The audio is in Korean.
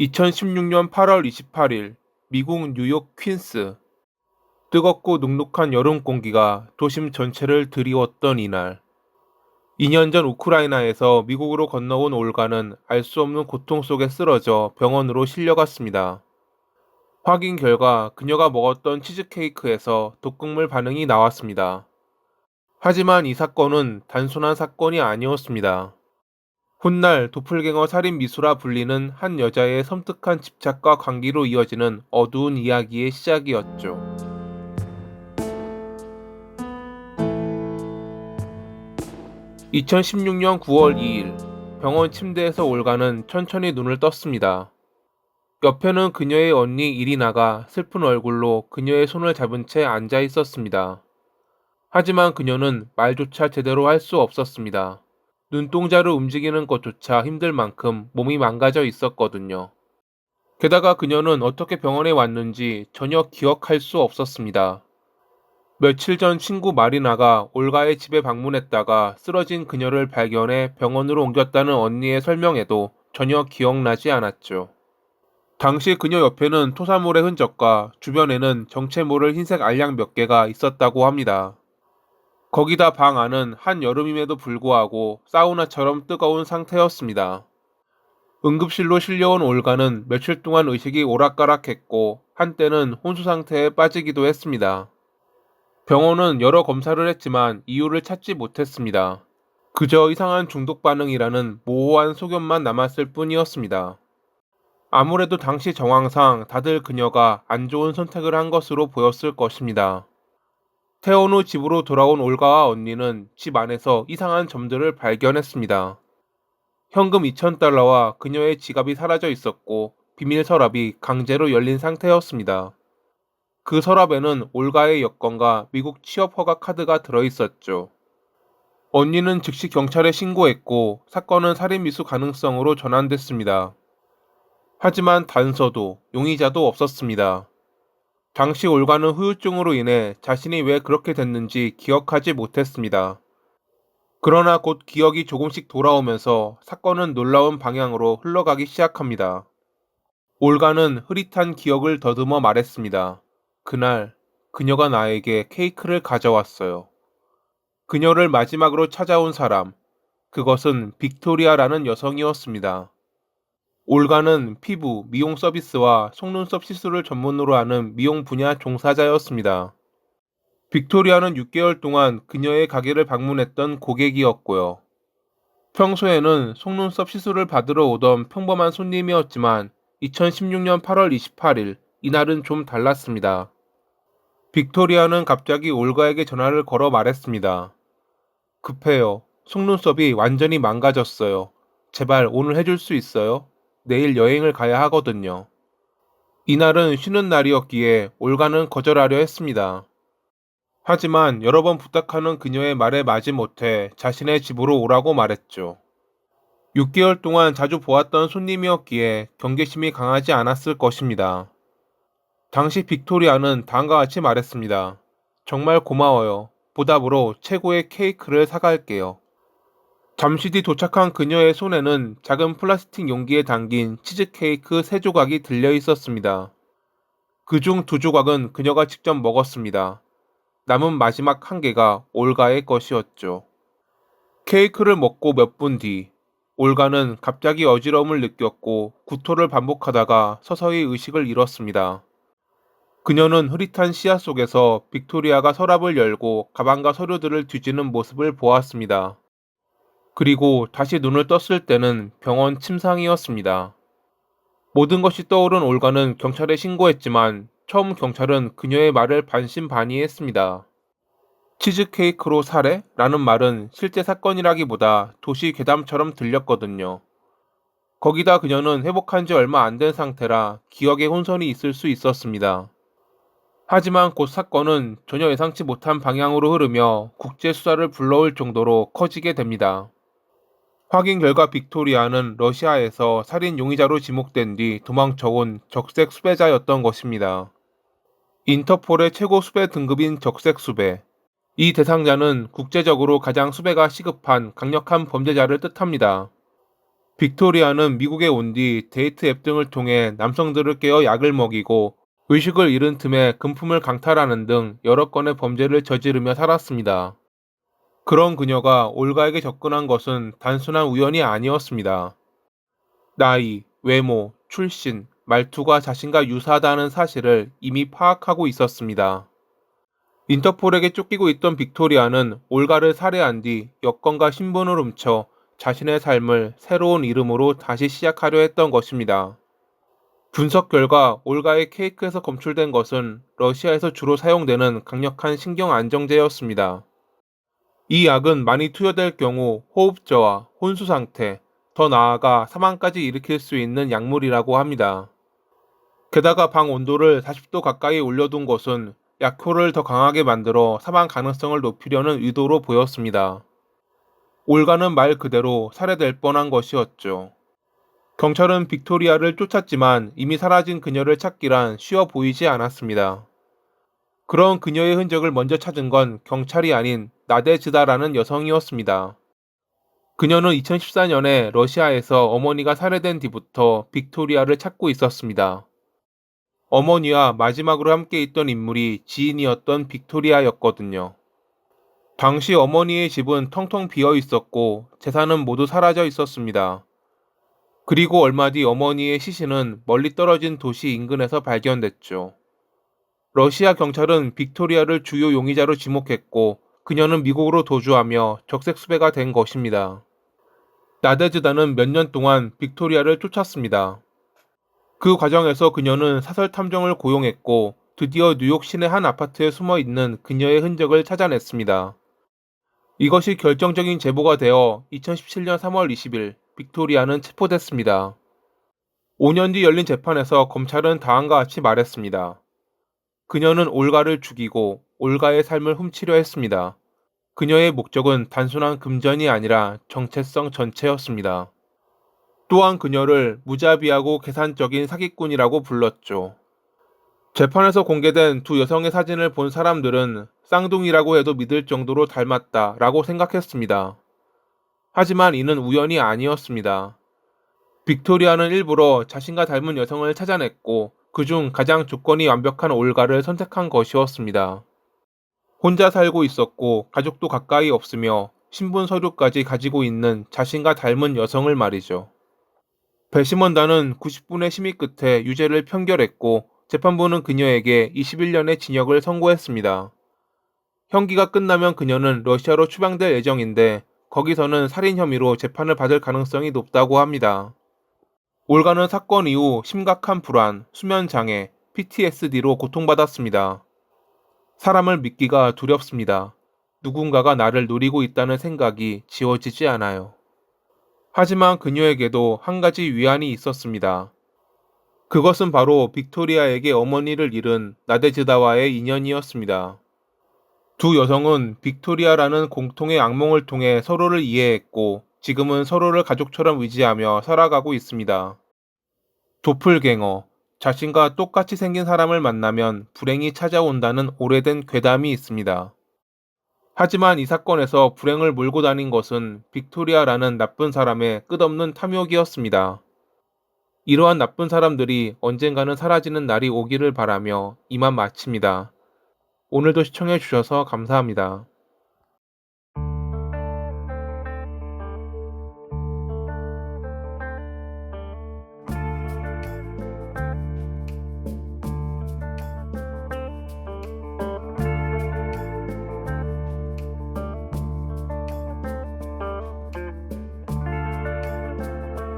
2016년 8월 28일 미국 뉴욕 퀸스 뜨겁고 눅눅한 여름 공기가 도심 전체를 드리웠던 이날 2년 전 우크라이나에서 미국으로 건너온 올가는 알 수 없는 고통 속에 쓰러져 병원으로 실려갔습니다. 확인 결과 그녀가 먹었던 치즈케이크에서 독극물 반응이 나왔습니다. 하지만 이 사건은 단순한 사건이 아니었습니다. 훗날 도플갱어 살인 미수라 불리는 한 여자의 섬뜩한 집착과 관계로 이어지는 어두운 이야기의 시작이었죠. (2016년 9월 2일) 병원 침대에서 올가는 천천히 눈을 떴습니다. 옆에는 그녀의 언니 이리나가 슬픈 얼굴로 그녀의 손을 잡은 채 앉아 있었습니다. 하지만 그녀는 말조차 제대로 할 수 없었습니다. 눈동자를 움직이는 것조차 힘들 만큼 몸이 망가져 있었거든요. 게다가 그녀는 어떻게 병원에 왔는지 전혀 기억할 수 없었습니다. 며칠 전 친구 마리나가 올가의 집에 방문했다가 쓰러진 그녀를 발견해 병원으로 옮겼다는 언니의 설명에도 전혀 기억나지 않았죠. 당시 그녀 옆에는 토사물의 흔적과 주변에는 정체 모를 흰색 알약 몇 개가 있었다고 합니다. 거기다 방 안은 한여름임에도 불구하고 사우나처럼 뜨거운 상태였습니다. 응급실로 실려온 올가는 며칠 동안 의식이 오락가락했고 한때는 혼수 상태에 빠지기도 했습니다. 병원은 여러 검사를 했지만 이유를 찾지 못했습니다. 그저 이상한 중독 반응이라는 모호한 소견만 남았을 뿐이었습니다. 아무래도 당시 정황상 다들 그녀가 안 좋은 선택을 한 것으로 보였을 것입니다. 퇴원 후 집으로 돌아온 올가와 언니는 집 안에서 이상한 점들을 발견했습니다. 현금 2,000달러와 그녀의 지갑이 사라져 있었고 비밀 서랍이 강제로 열린 상태였습니다. 그 서랍에는 올가의 여권과 미국 취업 허가 카드가 들어 있었죠. 언니는 즉시 경찰에 신고했고 사건은 살인 미수 가능성으로 전환됐습니다. 하지만 단서도 용의자도 없었습니다. 당시 올가는 후유증으로 인해 자신이 왜 그렇게 됐는지 기억하지 못했습니다. 그러나 곧 기억이 조금씩 돌아오면서 사건은 놀라운 방향으로 흘러가기 시작합니다. 올가는 흐릿한 기억을 더듬어 말했습니다. 그날 그녀가 나에게 케이크를 가져왔어요. 그녀를 마지막으로 찾아온 사람, 그것은 빅토리아라는 여성이었습니다. 올가는 피부, 미용 서비스와 속눈썹 시술을 전문으로 하는 미용 분야 종사자였습니다. 빅토리아는 6개월 동안 그녀의 가게를 방문했던 고객이었고요. 평소에는 속눈썹 시술을 받으러 오던 평범한 손님이었지만 2016년 8월 28일 이날은 좀 달랐습니다. 빅토리아는 갑자기 올가에게 전화를 걸어 말했습니다. 급해요. 속눈썹이 완전히 망가졌어요. 제발 오늘 해줄 수 있어요? 내일 여행을 가야 하거든요. 이날은 쉬는 날이었기에 올가는 거절하려 했습니다. 하지만 여러 번 부탁하는 그녀의 말에 마지못해 자신의 집으로 오라고 말했죠. 6개월 동안 자주 보았던 손님이었기에 경계심이 강하지 않았을 것입니다. 당시 빅토리아는 다음과 같이 말했습니다. 정말 고마워요. 보답으로 최고의 케이크를 사갈게요. 잠시 뒤 도착한 그녀의 손에는 작은 플라스틱 용기에 담긴 치즈케이크 세 조각이 들려 있었습니다. 그 중 두 조각은 그녀가 직접 먹었습니다. 남은 마지막 한 개가 올가의 것이었죠. 케이크를 먹고 몇 분 뒤, 올가는 갑자기 어지러움을 느꼈고 구토를 반복하다가 서서히 의식을 잃었습니다. 그녀는 흐릿한 시야 속에서 빅토리아가 서랍을 열고 가방과 서류들을 뒤지는 모습을 보았습니다. 그리고 다시 눈을 떴을 때는 병원 침상이었습니다. 모든 것이 떠오른 올가는 경찰에 신고했지만 처음 경찰은 그녀의 말을 반신반의했습니다. 치즈케이크로 살해? 라는 말은 실제 사건이라기보다 도시 괴담처럼 들렸거든요. 거기다 그녀는 회복한 지 얼마 안 된 상태라 기억에 혼선이 있을 수 있었습니다. 하지만 곧 사건은 전혀 예상치 못한 방향으로 흐르며 국제 수사를 불러올 정도로 커지게 됩니다. 확인 결과 빅토리아는 러시아에서 살인 용의자로 지목된 뒤 도망쳐온 적색 수배자였던 것입니다. 인터폴의 최고 수배 등급인 적색 수배. 이 대상자는 국제적으로 가장 수배가 시급한 강력한 범죄자를 뜻합니다. 빅토리아는 미국에 온 뒤 데이트 앱 등을 통해 남성들을 깨어 약을 먹이고 의식을 잃은 틈에 금품을 강탈하는 등 여러 건의 범죄를 저지르며 살았습니다. 그런 그녀가 올가에게 접근한 것은 단순한 우연이 아니었습니다. 나이, 외모, 출신, 말투가 자신과 유사하다는 사실을 이미 파악하고 있었습니다. 인터폴에게 쫓기고 있던 빅토리아는 올가를 살해한 뒤 여권과 신분을 훔쳐 자신의 삶을 새로운 이름으로 다시 시작하려 했던 것입니다. 분석 결과 올가의 케이크에서 검출된 것은 러시아에서 주로 사용되는 강력한 신경 안정제였습니다. 이 약은 많이 투여될 경우 호흡저하, 혼수 상태, 더 나아가 사망까지 일으킬 수 있는 약물이라고 합니다. 게다가 방 온도를 40도 가까이 올려둔 것은 약효를 더 강하게 만들어 사망 가능성을 높이려는 의도로 보였습니다. 올가는 말 그대로 살해될 뻔한 것이었죠. 경찰은 빅토리아를 쫓았지만 이미 사라진 그녀를 찾기란 쉬워 보이지 않았습니다. 그런 그녀의 흔적을 먼저 찾은 건 경찰이 아닌 나데즈다라는 여성이었습니다. 그녀는 2014년에 러시아에서 어머니가 살해된 뒤부터 빅토리아를 찾고 있었습니다. 어머니와 마지막으로 함께 있던 인물이 지인이었던 빅토리아였거든요. 당시 어머니의 집은 텅텅 비어 있었고 재산은 모두 사라져 있었습니다. 그리고 얼마 뒤 어머니의 시신은 멀리 떨어진 도시 인근에서 발견됐죠. 러시아 경찰은 빅토리아를 주요 용의자로 지목했고 그녀는 미국으로 도주하며 적색 수배가 된 것입니다. 나데즈다는 몇 년 동안 빅토리아를 쫓았습니다. 그 과정에서 그녀는 사설 탐정을 고용했고 드디어 뉴욕 시내 한 아파트에 숨어 있는 그녀의 흔적을 찾아냈습니다. 이것이 결정적인 제보가 되어 2017년 3월 20일 빅토리아는 체포됐습니다. 5년 뒤 열린 재판에서 검찰은 다음과 같이 말했습니다. 그녀는 올가를 죽이고 올가의 삶을 훔치려 했습니다. 그녀의 목적은 단순한 금전이 아니라 정체성 전체였습니다. 또한 그녀를 무자비하고 계산적인 사기꾼이라고 불렀죠. 재판에서 공개된 두 여성의 사진을 본 사람들은 쌍둥이라고 해도 믿을 정도로 닮았다 라고 생각했습니다. 하지만 이는 우연이 아니었습니다. 빅토리아는 일부러 자신과 닮은 여성을 찾아냈고 그중 가장 조건이 완벽한 올가를 선택한 것이었습니다. 혼자 살고 있었고 가족도 가까이 없으며 신분 서류까지 가지고 있는 자신과 닮은 여성을 말이죠. 배심원단은 90분의 심의 끝에 유죄를 편결했고 재판부는 그녀에게 21년의 징역을 선고했습니다. 형기가 끝나면 그녀는 러시아로 추방될 예정인데 거기서는 살인 혐의로 재판을 받을 가능성이 높다고 합니다. 올가는 사건 이후 심각한 불안, 수면 장애, PTSD로 고통받았습니다. 사람을 믿기가 두렵습니다. 누군가가 나를 노리고 있다는 생각이 지워지지 않아요. 하지만 그녀에게도 한 가지 위안이 있었습니다. 그것은 바로 빅토리아에게 어머니를 잃은 나데즈다와의 인연이었습니다. 두 여성은 빅토리아라는 공통의 악몽을 통해 서로를 이해했고 지금은 서로를 가족처럼 의지하며 살아가고 있습니다. 도플갱어, 자신과 똑같이 생긴 사람을 만나면 불행이 찾아온다는 오래된 괴담이 있습니다. 하지만 이 사건에서 불행을 몰고 다닌 것은 빅토리아라는 나쁜 사람의 끝없는 탐욕이었습니다. 이러한 나쁜 사람들이 언젠가는 사라지는 날이 오기를 바라며 이만 마칩니다. 오늘도 시청해 주셔서 감사합니다.